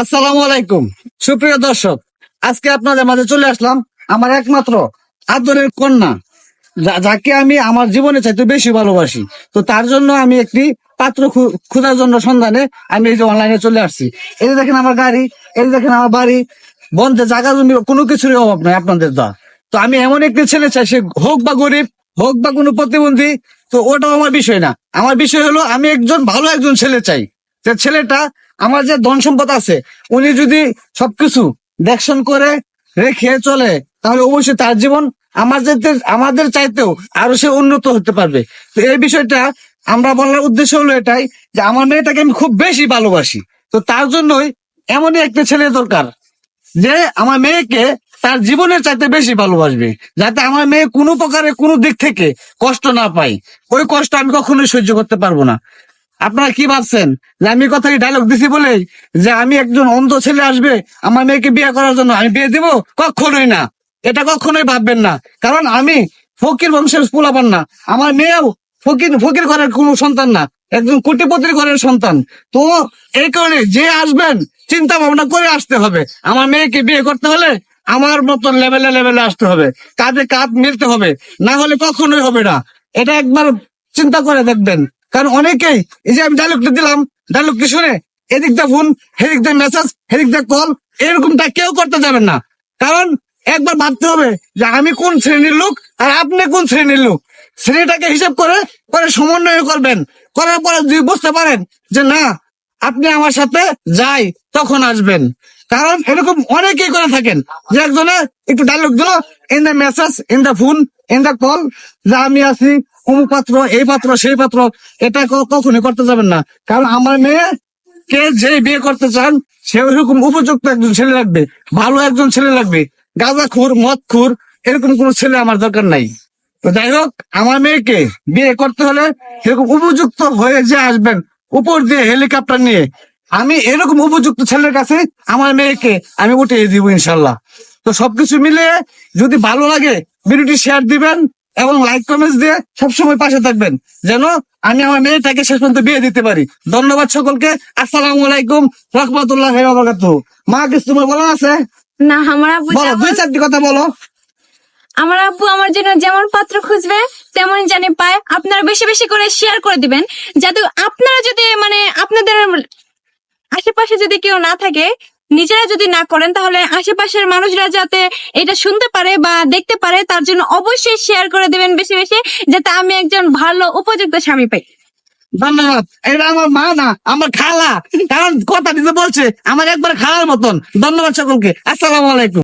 আসসালামু আলাইকুম। সুপ্রিয় দর্শক, আজকে আপনাদের মাঝে চলে আসলাম আমার একমাত্র আদরের কন্যা যাকে আমি আমার জীবনে চাইতে বেশি ভালোবাসি। তো তার জন্য আমি একটি পাত্র খোঁজার জন্য সন্ধানে আমি এই যে অনলাইনে চলে আসছি। এই দেখেন আমার গাড়ি, এই দেখেন আমার বাড়ি, বন্ধে জায়গা জমি, কোনো কিছুরই অভাব নাই আপনাদের দা। তো আমি এমন একটি ছেলে চাই, সে হোক বা গরিব, হোক বা কোনো প্রতিবন্ধী, তো ওটাও আমার বিষয় না। আমার বিষয় হলো আমি একজন ভালো একজন ছেলে চাই। যে ছেলেটা, আমার যে ধন সম্পদ আছে, উনি যদি সবকিছু দেখশন করে রেখে চলে, তাহলে অবশ্যই তার জীবন আমাদের আমাদের চাইতেও আরও সে উন্নত হতে পারবে। তো এই বিষয়টা আমরা বলার উদ্দেশ্য হলো এটাই যে আমার মেয়েটাকে আমি খুব বেশি ভালোবাসি। তো তার জন্যই এমনই একটা ছেলে দরকার যে আমার মেয়েকে তার জীবনের চাইতে বেশি ভালোবাসবে, যাতে আমার মেয়ে কোনো প্রকারে কোনো দিক থেকে কষ্ট না পায়। ওই কষ্ট আমি কখনোই সহ্য করতে পারব না। আপনারা কি ভাবছেন? যে আমি কথা ডায়লগ দিছি বলে যে আমি একজন অন্ধ ছেলে আসবে, আমার মেয়েকে বিয়ে করার জন্য আমি বিয়ে দিব? কখনোই না। এটা কখনোই ভাববেন না। কারণ আমি ফকির বংশের পোলাপান না। আমার মেয়েও ফকির ফকির ঘরের কোনো সন্তান না। একজন কোটিপতির ঘরের সন্তান। তো এই কারণে যে আসবেন চিন্তা ভাবনা করে আসতে হবে। আমার মেয়েকে বিয়ে করতে হলে আমার মতন লেভেলে লেভেলে আসতে হবে। কাঁধে কাঁধ মিলতে হবে। না হলে কখনোই হবে না। এটা একবার চিন্তা করে দেখবেন। কারণ অনেকেই, এই যে আমি ডায়লগটা দিলাম, ডায়লগটি শুনে এদিক দা ফোন হেদিক দা মেসেজ হেদিক দা কল এরকমটা কেউ করতে যাবেন না। কারণ একবার ভাবতে হবে যে আমি কোন শ্রেণির লোক আর আপনি কোন শ্রেণির লোক? শ্রেণীটাকে হিসাব করে পরে সমন্বয় করবেন। করার পরে যদি বুঝতে পারেন যে না, আপনি আমার সাথে যাই, তখন আসবেন। কারণ এরকম অনেকেই করে থাকেন যে একজনে একটু ডায়লগ দিল in the message in the phone in call, যে আমি আছি অমুক পাত্র, এই পাত্র, সেই পাত্র, এটা কখনোই করতে যাবেন না। কারণ আমার মেয়ে, কে যে বিয়ে করতে চান, সে ওইরকম উপযুক্ত একজন ছেলে লাগবে, ভালো একজন ছেলে লাগবে, গাঁজা খুর, মদ খুর, এরকম কোন ছেলে আমার দরকার নাই। তো যাই হোক, আমার মেয়েকে বিয়ে করতে হলে সেরকম উপযুক্ত হয়ে যে আসবেন, উপর দিয়ে হেলিকপ্টার নিয়ে, আমি এরকম উপযুক্ত ছেলের কাছে আমার মেয়েকে আমি উঠিয়ে দিব ইনশাল্লাহ। তো সবকিছু মিলে যদি ভালো লাগে ভিডিওটি শেয়ার দিবেন এবং লাইক কমেন্টস দিয়ে সবসময় পাশে থাকবেন। যেন আমি আমার মেয়েটাকে শেষ পর্যন্ত বিয়ে দিতে পারি। ধন্যবাদ সকলকে। আসসালামু আলাইকুম রহমতুল্লাহ মা কিছু তোমার বলা আছে? না আমার আব্বু বলো দুই চারটি কথা বলো। আমার আব্বু আমার জন্য যেমন পাত্র খুঁজবে তেমন জানি পায়। আপনারা বেশি বেশি করে শেয়ার করে দিবেন। যাতে আপনারা যদি মানে আপনাদের আশেপাশে যদি কেউ না থাকে নিজেরা যদি না করেন, তাহলে আশেপাশের মানুষরা যাতে এটা শুনতে পারে বা দেখতে পারে, তার জন্য অবশ্যই শেয়ার করে দেবেন বেশি বেশি, যাতে আমি একজন ভালো, উপযুক্ত স্বামী পাই। ধন্যবাদ। এটা আমার মা না, আমার খালা। কারণ কথা দিতে বলছে, আমার একবার খালার মতন। ধন্যবাদ সকলকে। আসসালামু আলাইকুম।